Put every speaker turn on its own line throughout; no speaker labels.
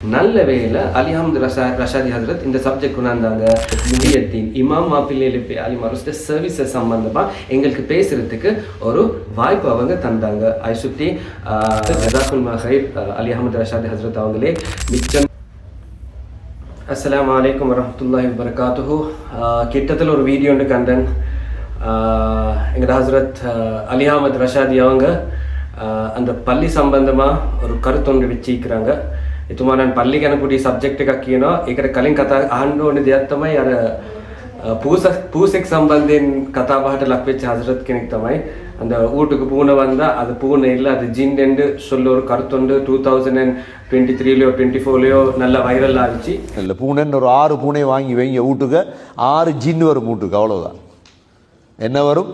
நல்ல வேலை அலி அஹமது ரஷா ரஷாதி ஹசரத் இந்த சப்ஜெக்ட் கொண்டாந்தாங்க. முஹியத்தீன் இமாம் மாப்பிள்ளை அலி மருஸ்ட சர்வீசஸ் சம்பந்தமாக எங்களுக்கு பேசுறதுக்கு ஒரு வாய்ப்பு அவங்க தந்தாங்க. ஐ சுட்டி ஜசாக்குல் மஹைர் அலி அஹமது ரஷாதி ஹசரத் அவங்களே மிச்சம். அஸ்லாம் வலைக்கம் வரமத்துல்லாஹி வபரகாத்துஹு. கிட்டத்தில் ஒரு வீடியோ ஒன்று கண்டேன். எங்கள் ஹசரத் அலி அஹமது ரஷாதி அவங்க ஆஹ் அந்த பள்ளி சம்பந்தமாக ஒரு கருத்தொன்று வச்சிருக்கிறாங்க. එතුමා නම් පල්ලි ගැන පොඩි සබ්ජෙක්ට් එකක් කියනවා. ඒකට කලින් කතා අහන්න ඕනේ දෙයක් තමයි අර பூச பூசைக்கு சம்பந்தின் கதாபாட்ட லக் வச்ச ஹசரத் කෙනෙක් තමයි அந்த வீட்டுக்கு பூனை வந்தா அது பூனை இல்லை அது ஜின் என்று சொல்ல ஒரு கருத்துண்டு டூ தௌசண்ட் அண்ட் டுவெண்ட்டி த்ரீலையோ டுவெண்ட்டி ஃபோர்லையோ நல்ல வைரல் ஆகிச்சு
இல்லை பூனைன்னு ஒரு ஆறு பூனை வாங்கி வைங்க வீட்டுக்கு ஆறு ஜின் வரும் வீட்டுக்கு அவ்வளோதான் என்ன வரும்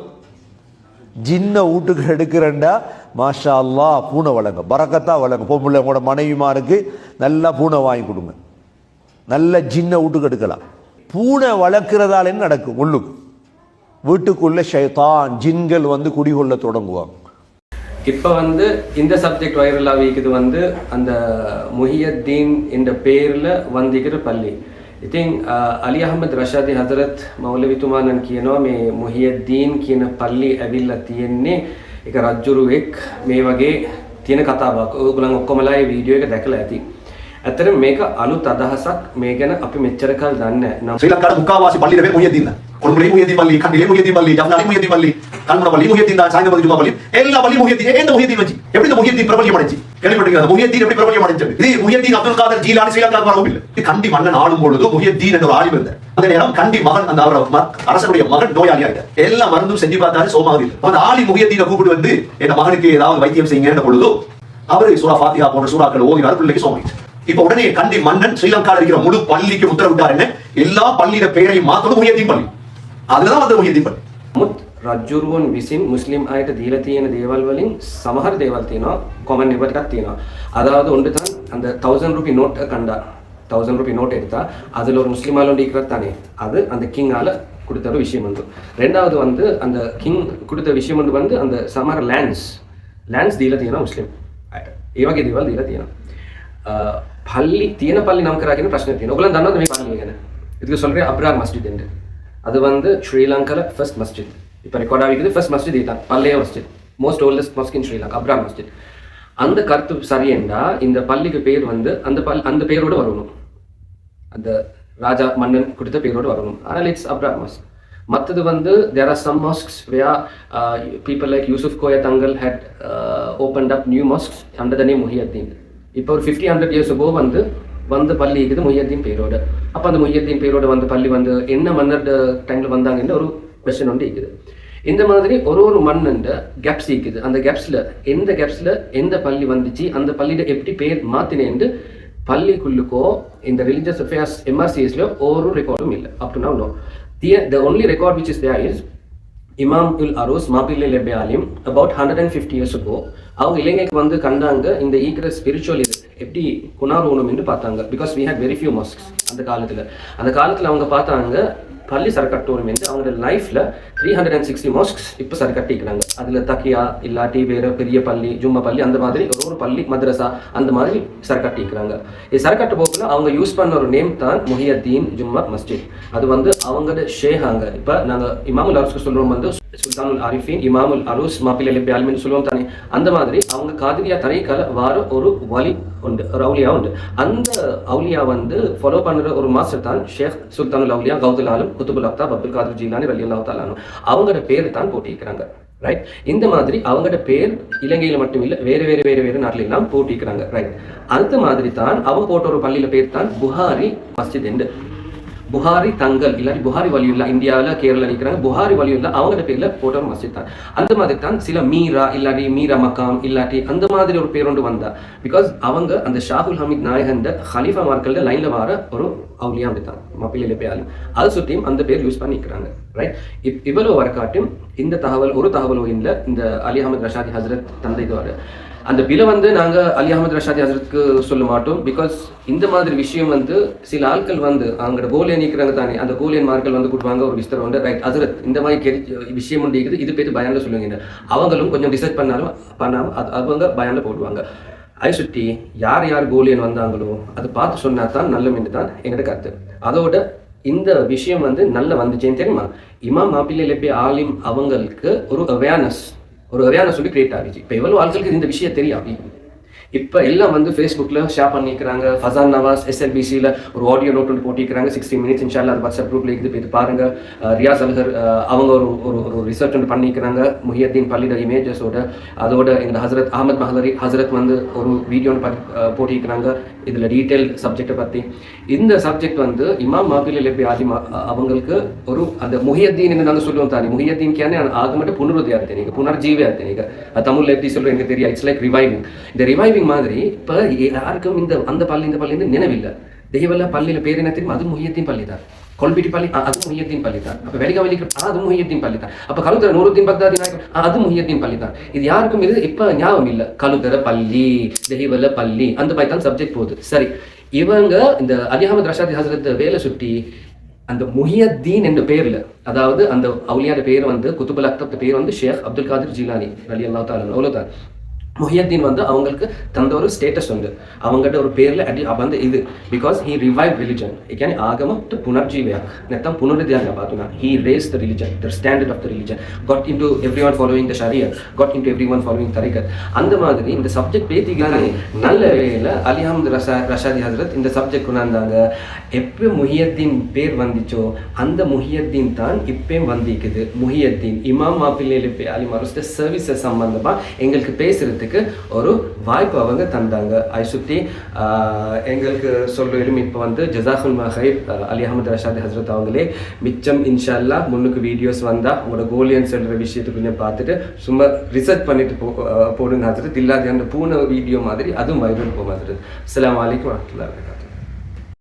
ஜின்னை வீட்டுக்கு எடுக்கிறேன்டா மாஷா அல்லா பூனை வளங்க பறக்கத்தான் வளங்க பொம்பளை உங்களோட மனைவிமாருக்கு நல்லா பூனை வாங்கி கொடுங்க. நல்ல ஜின்ன வீட்டுக்கு எடுக்கலாம். பூனை வளர்க்குறதால என்ன நடக்கும் உள்ளுக்கு. வீட்டுக்குள்ளே ஷைதான் ஜின்கள் வந்து குடிகொள்ள தொடங்குவாங்க.
இப்போ வந்து இந்த சப்ஜெக்ட் வைரலாக வைக்குது வந்து அந்த முஹியத்தீன் என்ற பேரில் வந்திக்கிற பள்ளி. I think uh, Ali Ahmed Rashadi Hazrat மௌலவித்துமானன் Keno மே முஹியத்தீன் கீன பள்ளி அவில்ல தியன்னே එක රජ්ජුරුවෙක් මේ වගේ තියෙන කතාවක් ඔයගොල්ලන් ඔක්කොමලා මේ වීඩියෝ එක දැකලා ඇති. ඇත්තට මේක අලුත් අදහසක් මේ ගැන අපි මෙච්චර කල් දන්නේ නැහැ.
ශ්‍රී ලංකාවේ මුක්කාවාසි පල්ලියේ මේ මුහියදීන් பொன்முறை முயத்தின் பள்ளி கண்ணிலே முயத்தின் பள்ளி ஜம்னாலே முயத்தின் பள்ளி கண்முட பள்ளி முயத்தின் தான் சாய்ந்த பள்ளி பள்ளி எல்லா பள்ளி முயத்தின் எந்த முயத்தின் வச்சு எப்படி இந்த முயத்தின் பிரபல்யம் அடைச்சு கேள்விப்பட்டிருக்கிறது முயத்தின் எப்படி பிரபல்யம் அடைஞ்சது இது முயத்தின் அப்துல் காதர் ஜீலானி ஸ்ரீலங்கா வரவும் இல்லை கண்டி மன்னன் ஆளும் பொழுது முயத்தின் என்ற ஒரு ஆய்வு இருந்த அந்த நேரம் கண்டி மகன் அந்த அவரோட அரசனுடைய மகன் நோயாளியா இருக்கார். எல்லா மருந்தும் செஞ்சு பார்த்தாரு சோமாக இல்லை அந்த ஆளி முயத்தின கூப்பிட்டு வந்து என் மகனுக்கு ஏதாவது வைத்தியம் செய்யுங்க பொழுது அவரு சூரா பாத்தியா போன்ற சூறாக்கள் ஓதினார் பிள்ளைக்கு சோமாயிட்டு இப்ப உடனே கண்டி மன்னன் ஸ்ரீலங்கா இருக்கிற முழு பள்ளிக்கு உத்தரவிட்டாருன்னு எல்லா பள்ளியில பெயரையும் மாத்தணும் முயத்தின் பள்ளி. அதுலதான் வந்து முஹியத்தீன் பள்ளி
නමුත් රජ්ජුරුවන් විසින් මුස්ලිම් අයට දීලා තියෙන දේවල් වලින් සමහර දේවල් තියෙනවා කොමන් නිබර් එකක් තියෙනවා அதாவது ஒன்று தான் அந்த தௌசண்ட் ருபி நோட் கண்டா தௌசண்ட் ருபி நோட் எடுத்தா அதில் ஒரு முஸ்லீம் ஆள் ஒன்று இருக்கிறது தானே அது அந்த கிங்கால கொடுத்த ஒரு விஷயம் வந்து ரெண்டாவது வந்து அந்த கிங் கொடுத்த விஷயம் வந்து வந்து அந்த சமர லேண்ட்ஸ் லேண்ட்ஸ் දීලා තියෙනවා මුස්ලිම් අයට ඒ වගේ දේවල් දීලා තියෙනවා අ, පල්ලි තියෙන පල්ලි නම් කරා කියන ප්‍රශ්නේ තියෙනවා ඔයගොල්ලන් දන්නවද මේ පල්ලිය அது வந்து ஸ்ரீலங்கால ஃபர்ஸ்ட் மஸ்ஜித் இப்போ ரெக்கார்ட் ஆகிக்குது ஃபர்ஸ்ட் மஸ்ஜித் இதுதான். பல்லைய Masjid most oldest mosque in Sri Lanka Abrar Masjid அந்த கருத்து சரியெண்டா இந்த பள்ளிக்கு பேர் வந்து அந்த பல் அந்த பேரோடு வரணும். அந்த ராஜா மன்னன் கொடுத்த பேரோடு வரணும். ஆனால் இட்ஸ் அப்ரா மஸ்க் மற்றது வந்து there are some mosques where people like Yusuf Koya Thangal had opened up new mosques under the name Muhiyuddin இப்போ ஒரு ஃபிஃப்டி ஹண்ட்ரட் இயர்ஸ் அகோ வந்து வந்த பள்ளி இருக்குது மொய்யத்தீன் பேரோட. அப்போ அந்த மொய்யத்தீன் பேரோட வந்து பள்ளி வந்து என்ன மன்னர் டைமில் வந்தாங்கன்னு ஒரு கொஸ்டின் ஒன்று இருக்குது. இந்த மாதிரி ஒரு ஒரு மண்ணுண்ட கேப்ஸ் இருக்குது. அந்த கேப்ஸில் எந்த கேப்ஸில் எந்த பள்ளி வந்துச்சு அந்த பள்ளியில் எப்படி பேர் மாற்றினேன்ட்டு பள்ளிக்குள்ளுக்கோ இந்த ரிலிஜியஸ் அஃபேர்ஸ் எம்ஆர்சிஎஸ்லையோ ஒரு ரெக்கார்டும் இல்லை. Up to now no the only record which is there is Imam ul Aroos Mappillai Lebbe Alim about hundred and fifty years ago அவங்க இலங்கைக்கு வந்து கண்டாங்க இந்த ஈக்கிற ஸ்பிரிச்சுவல் இது எப்படி குணாரோணும் என்று பார்த்தாங்க. Because we had very few mosques அந்த காலத்தில். அந்த காலத்தில் அவங்க பார்த்தாங்க பள்ளி சரக்கட்டோரும் வந்து அவங்களோட லைஃப்பில் three hundred and sixty mosques இப்போ சரக்கட்டிக்கிறாங்க அதில் தக்கியா இல்லாட்டி வேற பெரிய பள்ளி ஜும்மா பள்ளி அந்த மாதிரி ஒரு ஒரு பள்ளி மദ്രസா அந்த மாதிரி சரக்கட்டிக்கிறாங்க இது சரக்கட்டு போக்கில் அவங்க யூஸ் பண்ண ஒரு நேம் தான் முஹியத்தீன் ஜும்மா மஸ்ஜித். அது வந்து அவங்களோட ஷேஹாங்க இப்போ நாங்கள் இமாமுல் அரசுக்கு சொல்கிறோம் வந்து சுல்தானுல் ஆரிஃபின் இமாமுல் அரூஸ் மாப்பிள்ளை லிபி சொல்லுவோம் தானே. அந்த மாதிரி அவங்க காதிரியா தரைக்கால வார ஒரு வலி உண்டு ஒரு அவுலியா உண்டு. அந்த அவுலியா வந்து ஃபாலோ பண்ணுற ஒரு மாஸ்டர் தான் ஷேக் சுல்தானுல் அவுலியா கௌதுல் ஆலம் குத்துபுல் அப்தாப் அப்துல் காதர் ஜீலானி வலி அல்லா தாலானு அவங்களோட பேர் தான் போட்டிக்கிறாங்க ரைட் இந்த மாதிரி அவங்களோட பேர் இலங்கையில் மட்டும் இல்லை வேறு வேறு வேறு வேறு நாட்டில எல்லாம் போட்டிக்கிறாங்க ரைட் அந்த மாதிரி தான் அவங்க போட்ட ஒரு பள்ளியில பேர் தான் புகாரி மஸ்ஜித் என்று. புகாரி தங்கல் இல்லாட்டி புகாரி வலியுல்லா இந்தியாவில் கேரளா நிற்கிறாங்க புகாரி வலியுல்லா அவங்களோட பேரில் போட்ட ஒரு மஸ்ஜித் தான் அந்த மாதிரி தான் சில மீரா இல்லாட்டி மீரா மக்காம் இல்லாட்டி அந்த மாதிரி ஒரு பேர் ஒன்று வந்தா பிகாஸ் அவங்க அந்த ஷாகுல் ஹமீத் நாயகண்ட ஹலீஃபா மார்கள்ட லைனில் வர ஒரு அவுலியா அப்படித்தான் மப்பிள்ளையில பேர் அதை சுற்றியும் அந்த பேர் யூஸ் பண்ணிக்கிறாங்க ரைட் இப் இவ்வளவு வரக்காட்டும் இந்த தகவல் ஒரு தகவல் இல்லை இந்த அலி அஹமத் ரஷாதி ஹசரத் தந்தை வர அந்த பிலை வந்து நாங்கள் அலி அஹமது ரஷாதி ஹசரத்துக்கு சொல்ல மாட்டோம். பிகாஸ் இந்த மாதிரி விஷயம் வந்து சில ஆட்கள் வந்து அவங்களோட கோலியன் நிற்கிறாங்க தானே அந்த கோலியன் மார்கள் வந்து கொடுப்பாங்க ஒரு விஸ்தரம் வந்து ரைட் ஹசரத் இந்த மாதிரி கெரி விஷயம் இருக்குது இது பேர் பயான்ல சொல்லுவீங்க அவங்களும் கொஞ்சம் ரிசர்ச் பண்ணாலும் பண்ணாமல் அது அவங்க பயான்ல போடுவாங்க. அதை சுற்றி யார் யார் கோலியன் வந்தாங்களோ அதை பார்த்து சொன்னா தான் நல்ல மீன் தான் எங்கிட்ட கருத்து. அதோட இந்த விஷயம் வந்து நல்ல வந்துச்சேன்னு தெரியுமா? இமாம் மாப்பிள்ளை லெப்பி ஆலிம் அவங்களுக்கு ஒரு அவேர்னஸ் ஒரு அவேர்னஸ் வந்து கிரியேட் ஆகிடுச்சு. இப்போ எவ்வளோ ஆட்களுக்கு இந்த விஷயம் தெரியும்? இப்போ எல்லாம் வந்து ஃபேஸ்புக்கில் ஷேர் பண்ணிக்கிறாங்க. ஃபசான் நவாஸ் எஸ்எல்பிசியில் ஒரு ஆடியோ நோட் ஒன்று போட்டிருக்கிறாங்க. சிக்ஸ்டி மினிட்ஸ் இன்ஷால்லா அது வாட்ஸ்அப் குரூப்பில் இருக்குது. இது பாருங்க. ரியாஸ் அல்ஹர் அஹ் அவங்க ஒரு ஒரு ஒரு ரிசர்ச் ஒன்று பண்ணிக்கிறாங்க. முஹியத்தீன் பள்ளியோட இமேஜஸோட அதோட எங்கள் ஹசரத் அகமத் மஹலரி ஹசரத் வந்து ஒரு வீடியோ ஒன்று போட்டிருக்கிறாங்க. இதில் டீட்டெயில் சப்ஜெக்டை பற்றி இந்த சப்ஜெக்ட் வந்து இமாம் மாபில் லெபி ஆதிமா அவங்களுக்கு ஒரு அந்த முஹியத்தீன் நாங்கள் சொல்லுவோம் தானே. முஹியத்தீன் கேனே ஆக மட்டும் புனருதியாக இருந்தீங்க புனர்ஜீவியாக இருந்தீங்க அது தமிழில் எப்படி சொல்கிறேன் எனக்கு தெரியும் இட்ஸ் லைக் ரிவைவிங் இந்த ரிவைவிங் மாதிரி இப்போ யாருக்கும் இந்த அந்த பள்ளி இந்த பள்ளி நினைவில்லை. தெய்வல்ல பள்ளியில் பேர் என்ன தெரியும் அது முஹியத்தீன் பள்ளி தான் கொல்பிட்டி பள்ளி அது முஹியத்தீன் பள்ளி தான் அப்போ வெளிகாவலிக்கு அது முஹியத்தீன் பள்ளி தான் அப்போ கழுத்தர நூறுத்தின் பக்தாதி நாயகம் அது முஹியத்தீன் பள்ளி தான் இது யாருக்கும் இது இப்போ ஞாபகம் இல்லை. கழுத்தர பள்ளி தெய்வல்ல பள்ளி அந்த மாதிரி தான் சப்ஜெக்ட் போகுது. சரி இவங்க இந்த அலி ரஷாதி ஹசரத் வேலை சுட்டி அந்த முஹியத்தீன் என்ற பேரில் அதாவது அந்த அவுலியாட பேர் வந்து குத்துபுல் அக்தப் பேர் வந்து ஷேக் அப்துல் காதிர் ஜிலானி அலி அல்லா தாலன் அவ்வளோதான் முஹியத்தீன் வந்து அவங்களுக்கு தந்த ஒரு ஸ்டேட்டஸ் வந்து அவங்ககிட்ட ஒரு பேரில் அடி வந்து இது. பிகாஸ் ஹீ ரிவைவ் ரிலிஜன் ஏன் ஆகம புனர்ஜீவியா நெத்தம் புனருதியாக பார்த்தோம்னா he raise the religion the standard of the religion got in to every one following the sharia got in to every one following தரிகத் அந்த மாதிரி இந்த சப்ஜெக்ட் பேத்திக்கான நல்ல வேலையில் அலி அஹமது ரஷா ரஷாதி ஹசரத் இந்த சப்ஜெக்ட் கொண்டாந்தாங்க. எப்போ முஹியத்தீன் பேர் வந்துச்சோ அந்த முஹியத்தீன் தான் இப்பயும் வந்திக்குது. முஹியத்தீன் இமாம் மாப்பிள்ளை அலி மருஸ்ட சர்வீசஸ் சம்பந்தமாக எங்களுக்கு பேசுறதுக்கு ஒரு வாய்ப்பு அவங்க தந்தாங்க. ஐ சுற்றி எங்களுக்கு சொல்லும் இப்போ வந்து ஜசாஃபுல் மஹைர் அலி அஹமது ரஷாத் ஹசரத் அவங்களே மிச்சம் இன்ஷா அல்லாஹ் முன்னுக்கு வீடியோஸ் வந்தால் உங்களோட கோலியன் சொல்கிற விஷயத்தை கொஞ்சம் பார்த்துட்டு சும்மா ரிசர்ச் பண்ணிட்டு போ போடுங்க ஹசரத் இல்லாத அந்த பூனை வீடியோ மாதிரி அதுவும் வைரல் போகும் ஹசரத் அஸ்ஸலாமு வலைக்கம் வரமத்துல்லாஹி வரகாத்து